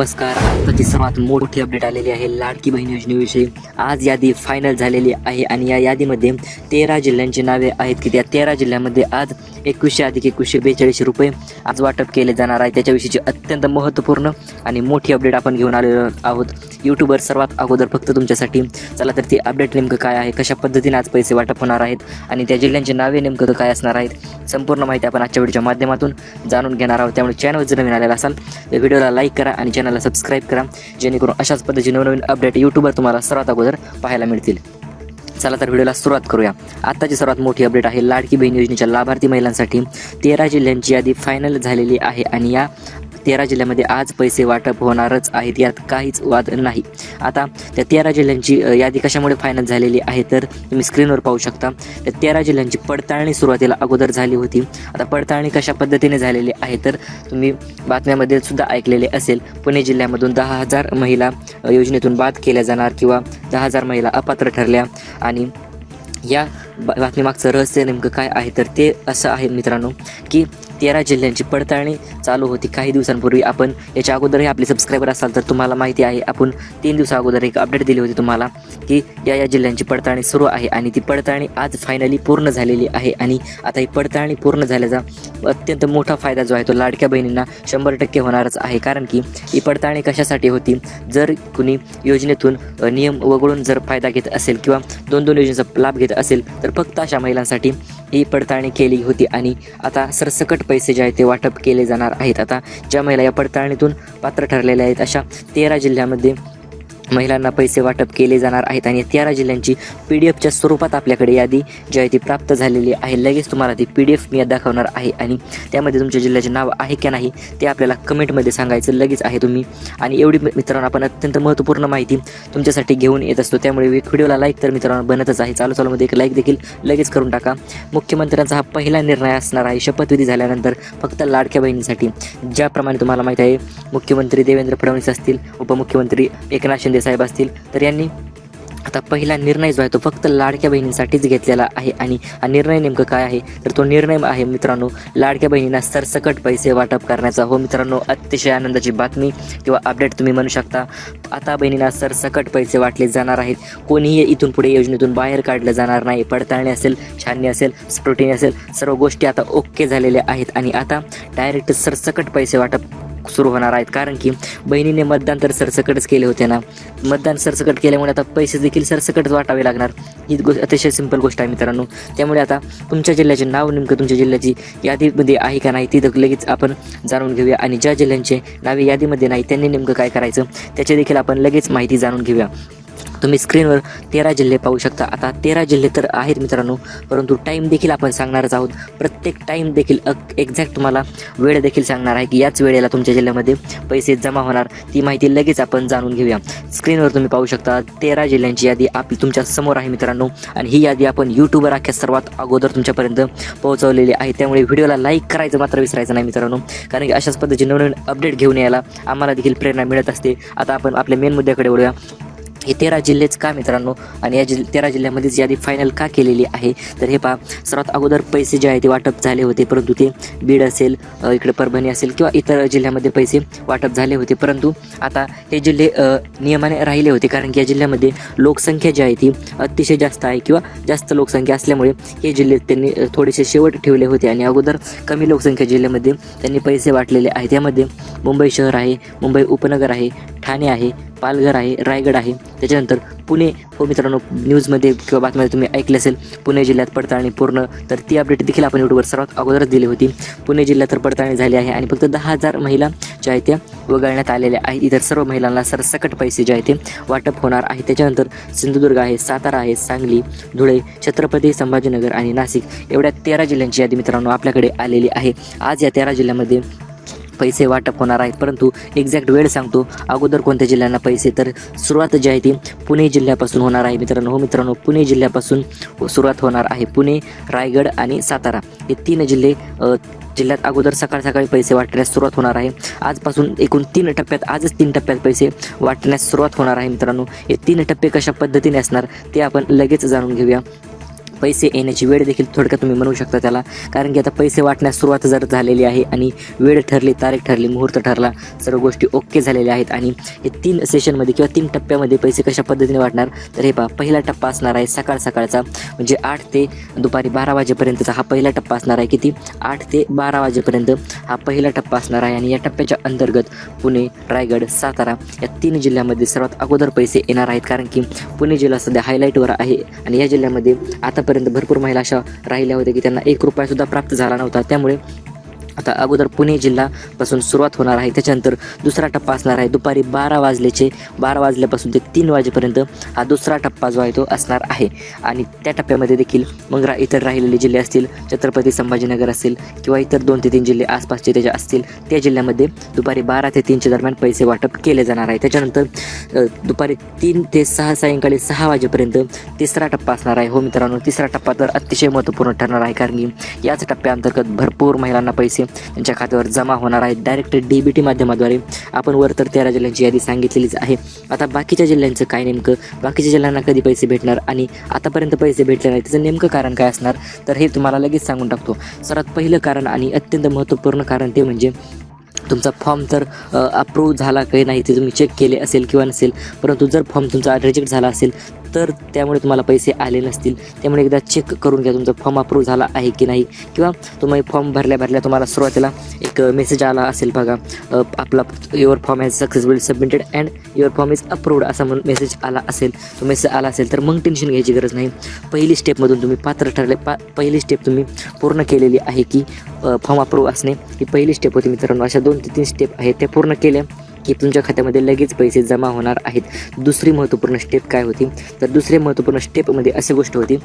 नमस्कार. आताची सर्वात मोठी अपडेट आलेली आहे लाडकी बहीण योजनेविषयी. आज यादी फायनल झालेली आहे आणि या यादीमध्ये तेरा जिल्ह्यांची नावे आहेत की त्या तेरा जिल्ह्यामध्ये आज एकवीसशे अधिक एकवीसशे बेचाळीसशे रुपये आज वाटप केले जाणार आहे. त्याच्याविषयीची अत्यंत महत्त्वपूर्ण आणि मोठी अपडेट आपण घेऊन आलेलो आहोत. यूट्यूबवर सर्वात अगोदर फक्त तुमच्यासाठी. चला तर ती अपडेट नेमकं काय आहे कशा पद्धतीने आज पैसे वाटप होणार आहेत आणि त्या जिल्ह्यांची नावे नेमकं काय असणार आहेत संपूर्ण माहिती आपण आजच्या व्हिडिओच्या माध्यमातून जाणून घेणार आहोत. त्यामुळे चॅनल जर नवीन आलेला असाल तर व्हिडिओला लाईक करा आणि चॅनलला सबस्क्राईब करा जेणेकरून अशाच पद्धतीचे नवनवीन अपडेट यूट्यूबवर तुम्हाला सर्वात अगोदर पाहायला मिळतील. चला तर व्हिडिओला सुरुवात करूया. आत्ताची सर्वात मोठी अपडेट आहे लाडकी बहीण योजनेच्या लाभार्थी महिलांसाठी तेरा जिल्ह्यांची यादी फायनल झालेली आहे आणि या तेरा जिल्ह्यामध्ये आज पैसे वाटप होणारच आहेत यात काहीच वाद नाही. आता त्या तेरा जिल्ह्यांची यादी कशामुळे फायनल झालेली आहे तर तुम्ही स्क्रीनवर पाहू शकता. त्या तेरा जिल्ह्यांची पडताळणी सुरुवातीला अगोदर झाली होती. आता पडताळणी कशा पद्धतीने झालेली आहे तर तुम्ही बातम्यामध्ये सुद्धा ऐकलेले असेल. पुणे जिल्ह्यामधून दहा हजार महिला योजनेतून बाद केल्या जाणार किंवा दहा हजार महिला अपात्र ठरल्या. आणि या बा- बातमीमागचं रहस्य नेमकं काय आहे तर ते असं आहे मित्रांनो की तेरा जिल्ह्यांची पडताळणी चालू होती. काही दिवसांपूर्वी आपण याच्या अगोदरही आपले सबस्क्रायबर असाल तर तुम्हाला माहिती आहे. आपण तीन दिवसा अगोदर एक अपडेट दिली होती तुम्हाला की या या जिल्ह्यांची पडताळणी सुरू आहे आणि ती पडताळणी आज फायनली पूर्ण झालेली आहे आणि आता ही पडताळणी पूर्ण झाल्याचा अत्यंत मोठा फायदा जो आहे तो लाडक्या बहिणींना शंभर टक्के होणारच आहे. कारण की ही पडताळणी कशासाठी होती? जर कुणी योजनेतून नियम वगळून जर फायदा घेत असेल किंवा दोन दोन योजनेचा लाभ घेत असेल तर फक्त अशा महिलांसाठी ही पडताळणी केली होती आणि आता सरसकट पैसे जे आहेत ते वाटप केले जाणार आहेत. आता ज्या महिला या पडताळणीतून पात्र ठरलेल्या आहेत अशा तेरा जिल्ह्यामध्ये महिलांना पैसे वाटप केले जाणार आहेत आणि तेरा जिल्ह्यांची पी डी एफच्या स्वरूपात आपल्याकडे यादी जी आहे ती प्राप्त झालेली आहे लगेच तुम्हाला ती पी डी एफ मी दाखवणार आहे. आणि त्यामध्ये तुमच्या जिल्ह्याचे नाव आहे की नाही ते आपल्याला कमेंटमध्ये सांगायचं लगेच आहे तुम्ही. आणि एवढी मित्रांनो आपण अत्यंत महत्त्वपूर्ण माहिती तुमच्यासाठी घेऊन येत असतो. त्यामुळे व्हिडिओला लाईक तर मित्रांनो बनतच आहे. चालू चालूमध्ये एक लाईक देखील लगेच करून टाका. मुख्यमंत्र्यांचा हा पहिला निर्णय असणार आहे. शपथविधी झाल्यानंतर फक्त लाडक्या बहिणीसाठी. ज्याप्रमाणे तुम्हाला माहीत आहे मुख्यमंत्री देवेंद्र फडणवीस असतील उपमुख्यमंत्री एकनाथ शिंदे साहेब असतील तर यांनी आता पहिला निर्णय जो आहे तो फक्त लाडक्या बहिणींसाठीच घेतलेला आहे. आणि हा निर्णय नेमकं काय आहे? तर तो निर्णय आहे मित्रांनो लाडक्या बहिणींना सरसकट पैसे वाटप करण्याचा. हो मित्रांनो अतिशय आनंदाची बातमी किंवा अपडेट तुम्ही म्हणू शकता. आता बहिणींना सरसकट पैसे वाटले जाणार आहेत. कोणीही इथून पुढे योजनेतून बाहेर काढलं जाणार नाही. पडताळणी असेल छाननी असेल स्प्रोटीन असेल सर्व गोष्टी आता ओके झालेल्या आहेत. आणि आता डायरेक्ट सरसकट पैसे वाटप सुरू होणार आहेत. कारण की बहिणीने मतदान तर सरसकटच केले होते ना. मतदान सरसकट केल्यामुळे आता पैसे देखील सरसकटच वाटावे लागणार. ही गोष्ट अतिशय सिंपल गोष्ट आहे मित्रांनो. त्यामुळे आता तुमच्या जिल्ह्याचे नाव नेमकं तुमच्या जिल्ह्याची यादीमध्ये आहे का नाही ती लगेच आपण जाणून घेऊया. आणि ज्या जिल्ह्यांचे नावे यादीमध्ये नाही त्यांनी नेमकं काय करायचं त्याची देखील आपण लगेच माहिती जाणून घेऊया. तुम्ही स्क्रीनवर तेरा जिल्हे पाहू शकता. आता तेरा जिल्हे तर आहेत मित्रांनो परंतु टाईम देखील आपण सांगणारच आहोत. प्रत्येक टाईम देखील एक्झॅक्ट तुम्हाला वेळ देखील सांगणार आहे की याच वेळेला तुमच्या जिल्ह्यामध्ये पैसे जमा होणार. ती माहिती लगेच आपण जाणून घेऊया. स्क्रीनवर तुम्ही पाहू शकता तेरा जिल्ह्यांची यादी आपली तुमच्यासमोर आहे मित्रांनो. आणि ही यादी आपण यूट्यूबवर अख्या सर्वात अगोदर तुमच्यापर्यंत पोहोचवलेली आहे. त्यामुळे व्हिडिओला लाईक करायचं मात्र विसरायचं नाही मित्रांनो. कारण की अशाच पद्धतीने नवीन अपडेट घेऊन यायला आम्हाला देखील प्रेरणा मिळत असते. आता आपण आपल्या मेन मुद्द्याकडे वळूया. हे तेरा जिल्हेच का मित्रांनो? आणि या जिल्ह तेरा जिल्ह्यामध्येच यादी फायनल का केलेली आहे? तर हे पहा सर्वात अगोदर पैसे जे आहे ते वाटप झाले होते परंतु ते बीड असेल इकडे परभणी असेल किंवा इतर जिल्ह्यामध्ये पैसे वाटप झाले होते. परंतु आता हे जिल्हे नियमाने राहिले होते कारण की या जिल्ह्यामध्ये लोकसंख्या जी आहे ती अतिशय जास्त आहे किंवा जास्त लोकसंख्या असल्यामुळे हे जिल्हे त्यांनी थोडेसे शेवट ठेवले होते आणि अगोदर कमी लोकसंख्या जिल्ह्यामध्ये त्यांनी पैसे वाटलेले आहेत. यामध्ये मुंबई शहर आहे मुंबई उपनगर आहे ठाणे आहे पालघर आहे रायगड आहे. त्याच्यानंतर पुणे हो मित्रांनो न्यूजमध्ये किंवा बातमीमध्ये तुम्ही ऐकले असेल पुणे जिल्ह्यात पडताळणी पूर्ण. तर ती अपडेट देखील आपण यूट्यूबवर सर्वात अगोदरच दिली होती. पुणे जिल्ह्यात तर पडताळणी झाली आहे आणि फक्त दहा हजार महिला ज्या आहेत त्या वगळण्यात आलेल्या आहेत. इतर सर्व महिलांना सरसकट पैसे जे आहेत ते वाटप होणार आहे. त्याच्यानंतर सिंधुदुर्ग आहे सातारा आहे सांगली धुळे छत्रपती संभाजीनगर आणि नाशिक एवढ्या तेरा जिल्ह्यांची यादी मित्रांनो आपल्याकडे आलेली आहे. आज या तेरा जिल्ह्यामध्ये पैसे वाटप होणार आहेत. परंतु एक्झॅक्ट वेळ सांगतो अगोदर कोणत्या जिल्ह्यांना पैसे? तर सुरुवात जी आहे ती पुणे जिल्ह्यापासून होणार आहे मित्रांनो. हो मित्रांनो पुणे जिल्ह्यापासून सुरुवात होणार आहे. पुणे रायगड आणि सातारा हे तीन जिल्हे जिल्ह्यात अगोदर सकाळ सकाळी पैसे वाटण्यास सुरुवात होणार आहे. आजपासून एकूण तीन टप्प्यात आजच तीन टप्प्यात पैसे वाटण्यास सुरुवात होणार आहे मित्रांनो. हे तीन टप्पे कशा पद्धतीने असणार ते आपण लगेच जाणून घेऊया. पैसे येण्याची वेळ देखील थोडक्यात तुम्ही म्हणू शकता त्याला. कारण की आता पैसे वाटण्यास सुरुवात जर झालेली आहे आणि वेळ ठरली तारीख ठरली मुहूर्त ठरला सर्व गोष्टी ओके झालेल्या आहेत आणि हे तीन सेशनमध्ये किंवा तीन टप्प्यामध्ये पैसे कशा पद्धतीने वाटणार तर हे पहा पहिला टप्पा असणार आहे सकाळ सकाळचा म्हणजे आठ ते दुपारी बारा वाजेपर्यंतचा हा पहिला टप्पा असणार आहे किती? आठ ते बारा वाजेपर्यंत हा पहिला टप्पा असणार आहे आणि या टप्प्याच्या अंतर्गत पुणे रायगड सातारा या तीन जिल्ह्यामध्ये सर्वात अगोदर पैसे येणार आहेत. कारण की पुणे जिल्हा सध्या हायलाईटवर आहे आणि या जिल्ह्यामध्ये आता आजपर्यंत भरपूर महिला अशा राहिल्या होत्या की त्यांना एक रुपयासुद्धा प्राप्त झाला नव्हता. त्यामुळे आता अगोदर पुणे जिल्हापासून सुरुवात होणार आहे. त्याच्यानंतर दुसरा टप्पा असणार आहे. दुपारी बारा वाजल्याचे बारा वाजल्यापासून ते तीन वाजेपर्यंत हा दुसरा टप्पा जो आहे तो असणार आहे. आणि त्या टप्प्यामध्ये देखील मग रा इतर राहिलेले जिल्हे असतील छत्रपती संभाजीनगर असेल किंवा इतर दोन ते तीन जिल्हे आसपासचे त्याच्या असतील त्या जिल्ह्यामध्ये दुपारी बारा ते तीनच्या दरम्यान पैसे वाटप केले जाणार आहे. त्याच्यानंतर दुपारी तीन ते सहा सायंकाळी सहा वाजेपर्यंत तिसरा टप्पा असणार आहे. हो मित्रांनो तिसरा टप्पा तर अतिशय महत्त्वपूर्ण ठरणार आहे. कारण की याच टप्प्याअंतर्गत भरपूर महिलांना पैसे त्यांच्या खात्यावर जमा होणार आहेत डायरेक्ट डी बी टी माध्यमाद्वारे आपण वर तर तेरा जिल्ह्यांची यादी सांगितलेलीच आहे. आता बाकीच्या जिल्ह्यांचं काय नेमकं? बाकीच्या जिल्ह्यांना कधी पैसे भेटणार आणि आतापर्यंत पैसे भेटले नाही त्याचं नेमकं कारण काय असणार? तर हे तुम्हाला लगेच सांगून टाकतो. सर्वात पहिलं कारण आणि अत्यंत महत्त्वपूर्ण कारण ते म्हणजे तुमचा फॉर्म तर अप्रूव्ह झाला काही नाही ते तुम्ही चेक केले असेल किंवा नसेल परंतु जर फॉर्म तुमचा रिजेक्ट झाला असेल तर त्यामुळे तुम्हाला पैसे आले नसतील. त्यामुळे एकदा चेक करून घ्या तुमचा फॉर्म अप्रूव्ह झाला आहे की नाही. किंवा तुम्ही फॉर्म भरल्या भरल्या तुम्हाला सुरुवातीला एक मेसेज आला असेल बघा आपला your form has successfully submitted and your form is approved असा म्हणून मेसेज आला असेल. तो मेसेज आला असेल तर मग टेन्शन घ्यायची गरज नाही. पहिली स्टेपमधून तुम्ही पात्र ठरले पा पहिली स्टेप तुम्ही पूर्ण केलेली आहे की फॉर्म अप्रूव्ह असणे ही पहिली स्टेप होती मित्रांनो. अशा दोन ते तीन स्टेप आहेत त्या पूर्ण केल्या. की तुमच्या खात्यामध्ये लगेच पैसे जमा होणार आहेत. दुसरी महत्त्वपूर्ण स्टेप काय होती? तर दुसरी महत्त्वपूर्ण स्टेपमध्ये अशी गोष्ट होती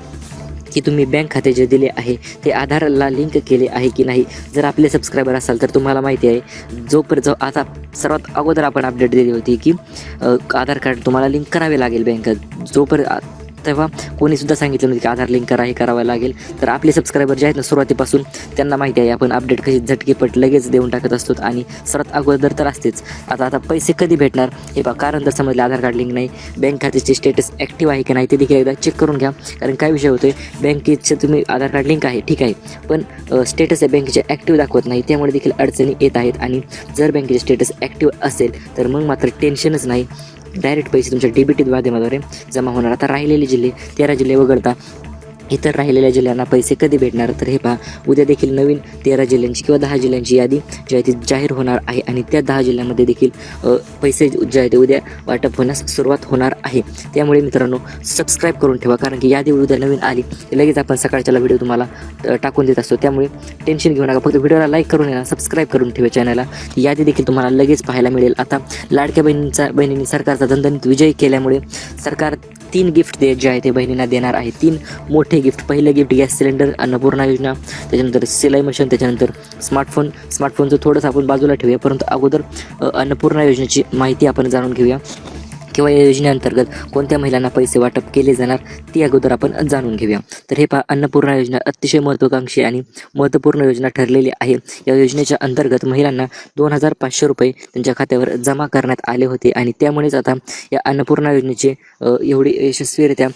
की तुम्ही बँक खाते जे दिले आहे ते आधारला लिंक केले आहे की नाही? जर आपले सबस्क्रायबर असाल तर तुम्हाला माहिती आहे जोपर्यंत आता सर्वात अगोदर आपण अपडेट दिली होती की आधार कार्ड तुम्हाला लिंक करावे लागेल बँक जोपर्यंत तेव्हा कोणीसुद्धा सांगितलं नव्हतं की आधार लिंक करा हे करावं लागेल. तर आपले सबस्क्रायबर जे आहेत ना सुरुवातीपासून त्यांना माहिती आहे आपण अपडेट कशी झटकेपट लगेच देऊन टाकत असतो आणि सर्वात अगोदर तर असतेच. आता आता पैसे कधी भेटणार? हे बघा कारण जर समजलं आधार कार्ड लिंक नाही बँक खात्याचे स्टेटस ॲक्टिव्ह आहे की नाही ते देखील एकदा चेक करून घ्या. कारण काय विषय होतोय बँकेचे तुम्ही आधार कार्ड लिंक आहे ठीक आहे. पण स्टेटस आहे बँकेचे ॲक्टिव्ह दाखवत नाही त्यामुळे देखील अडचणी येत आहेत. आणि जर बँकेचे स्टेटस ॲक्टिव्ह असेल तर मग मात्र टेन्शनच नाही. डायरेक्ट पैसे तुमच्या डी बी टी जमा होणार. आता राहिलेले जिल्हे तेरा जिल्हे वगळता इतर राहिलेल्या जिल्ह्यांना पैसे कधी भेटणार? तर हे पहा उद्या देखील नवीन तेरा जिल्ह्यांची किंवा दहा जिल्ह्यांची यादी जी आहे ती जाहीर होणार आहे आणि त्या दहा जिल्ह्यांमध्ये देखील पैसे जे आहे ते उद्या वाटप होण्यास सुरुवात होणार आहे. त्यामुळे मित्रांनो सबस्क्राईब करून ठेवा कारण की यादी उद्या नवीन आली लगेच आपण सकाळच्याला व्हिडिओ तुम्हाला टाकून देत असतो. त्यामुळे टेन्शन घेऊ नका फक्त व्हिडिओला लाईक करून येणार सबस्क्राईब करून ठेवा चॅनलला यादी देखील तुम्हाला लगेच पाहायला मिळेल. आता लाडक्या बहिणींचा बहिणींनी सरकारचा दणदणीत विजय केल्यामुळे सरकार तीन गिफ्ट दे जे आहे ते बहिणींना देणार आहे. तीन मोठे हे गिफ्ट पहिलं गिफ्ट गॅस सिलेंडर अन्नपूर्णा योजना त्याच्यानंतर सिलाई मशीन त्याच्यानंतर स्मार्टफोन स्मार्टफोनचं थोडंसं आपण बाजूला ठेवूया परंतु अगोदर अन्नपूर्णा योजनेची माहिती आपण जाणून घेऊया. किंवा या योजनेअंतर्गत कोणत्या महिलांना पैसे वाटप केले जाणार ती अगोदर आपण जाणून घेऊया. तर हे पहा अन्नपूर्णा योजना अतिशय महत्त्वाकांक्षी आणि महत्त्वपूर्ण योजना ठरलेली आहे. या योजनेच्या अंतर्गत महिलांना दोन हजार पाचशे रुपये त्यांच्या खात्यावर जमा करण्यात आले होते आणि त्यामुळेच आता या अन्नपूर्णा योजनेचे एवढी यशस्वीरित्या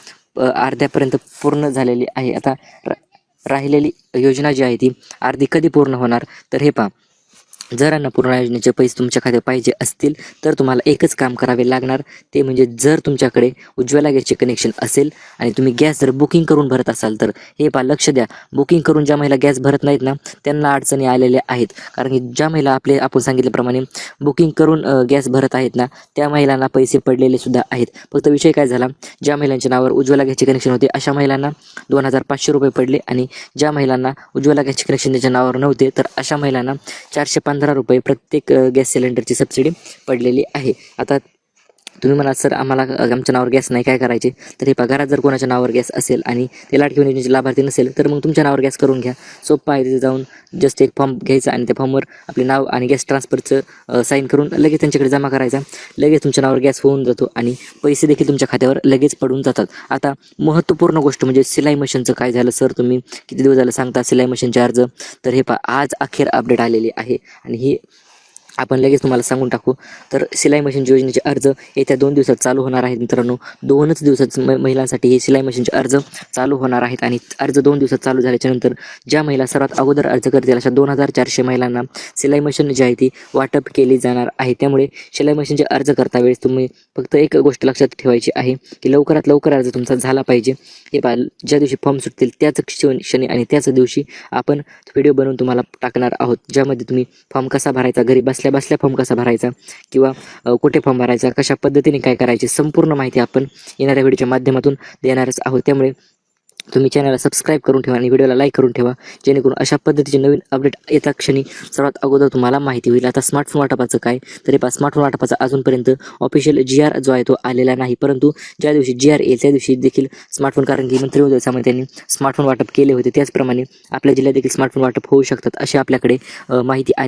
अर्ध्यापर्यंत पूर्ण झालेली आहे. आता रा- राहिलेली योजना जी आहे ती अर्धी कधी पूर्ण होणार? तर हे पहा. जर अन्नपूर्णा योजनेचे पैसे तुमच्या खात्यात पाहिजे असतील तर तुम्हाला एकच काम करावे लागणार. ते म्हणजे जर तुमच्याकडे उज्ज्वला गॅसचे कनेक्शन असेल आणि तुम्ही गॅस जर बुकिंग करून भरत असाल तर हे पा लक्ष द्या. बुकिंग करून ज्या महिला गॅस भरत नाहीत ना त्यांना अडचणी आलेल्या आहेत. कारण की ज्या महिला आपले आपण सांगितल्याप्रमाणे बुकिंग करून गॅस भरत आहेत ना त्या महिलांना पैसे पडलेले सुद्धा आहेत. फक्त विषय काय झाला? ज्या महिलांच्या नावावर उज्ज्वला गॅसचे कनेक्शन होते अशा महिलांना दोन हजार पाचशे रुपये पडले आणि ज्या महिलांना उज्ज्वला गॅसचे कनेक्शन त्याच्या नावावर नव्हते तर अशा महिलांना चारशे पंधरा रुपये प्रत्येक गॅस सिलेंडरची सबसिडी पडलेली आहे. आता तुम्ही म्हणाल सर आम्हाला आमच्या नावावर गॅस नाही काय करायचे? तर हे पगारात जर कोणाच्या नावावर गॅस असेल आणि ते लाट घेऊन योजनेचे लाभार्थी नसेल तर मग तुमच्या नावावर गॅस करून घ्या. सोपं आहे तिथे जाऊन जस्ट एक फॉर्म घ्यायचा आणि त्या फॉर्मवर आपले नाव आणि गॅस ट्रान्सफरचं साईन करून लगेच त्यांच्याकडे जमा करायचा. लगेच तुमच्या नावावर गॅस होऊन जातो आणि पैसे देखील तुमच्या खात्यावर लगेच पडून जातात. आता महत्त्वपूर्ण गोष्ट म्हणजे सिलाई मशीनचं काय झालं? सर तुम्ही किती दिवस झालं सांगता सिलाई मशीनचे अर्ज? तर हे पा आज अखेर अपडेट आलेली आहे आणि ही आपण लगेच तुम्हाला सांगून टाकू. तर सिलाई मशीन योजनेचे अर्ज येत्या दोन दिवसात चालू होणार आहेत मित्रांनो. दोनच दिवसात महिलांसाठी हे सिलाई मशीनचे अर्ज चालू होणार आहेत आणि अर्ज दोन दिवसात चालू झाल्याच्यानंतर ज्या महिला सर्वात अगोदर अर्ज करतील अशा दोन हजार चारशे महिलांना सिलाई मशीन जी आहे ती वाटप केली जाणार आहे. त्यामुळे सिलाई मशीनचे अर्ज करता वेळेस तुम्ही फक्त एक गोष्ट लक्षात ठेवायची आहे की लवकरात लवकर अर्ज तुमचा झाला पाहिजे. हे पा ज्या दिवशी फॉर्म सुटतील त्याच क्षण- क्षणी आणि त्याच दिवशी आपण व्हिडिओ बनवून तुम्हाला टाकणार आहोत ज्यामध्ये तुम्ही फॉर्म कसा भरायचा घरी बसल्या बसल्या फॉर्म कसा भरायचा? किंवा कुठे फॉर्म भरायचा? कशा पद्धतीने काय करायचे? संपूर्ण माहिती आपण येणाऱ्या व्हिडिओच्या माध्यमातून देणारच आहोत. त्यामुळे तुम्ही चॅनलला सबस्क्राईब करून ठेवा आणि व्हिडिओला लाईक करून ठेवा जेणेकरून अशा पद्धतीचे नवीन अपडेट येता क्षणी सर्वात अगोदर तुम्हाला माहिती होईल. आता स्मार्टफोन वाटपाचं काय? तरी पा स्मार्टफोन वाटपाचा अजूनपर्यंत ऑफिशियल जी आर जो आहे तो आलेला नाही. परंतु ज्या दिवशी जी आर येईल त्या दिवशी देखील स्मार्टफोन कारण की मंत्री महोदयामध्ये त्यांनी स्मार्टफोन वाटप केले होते. त्याचप्रमाणे आपल्या जिल्ह्यात देखील स्मार्टफोन वाटप होऊ शकतात अशी आपल्याकडे माहिती आली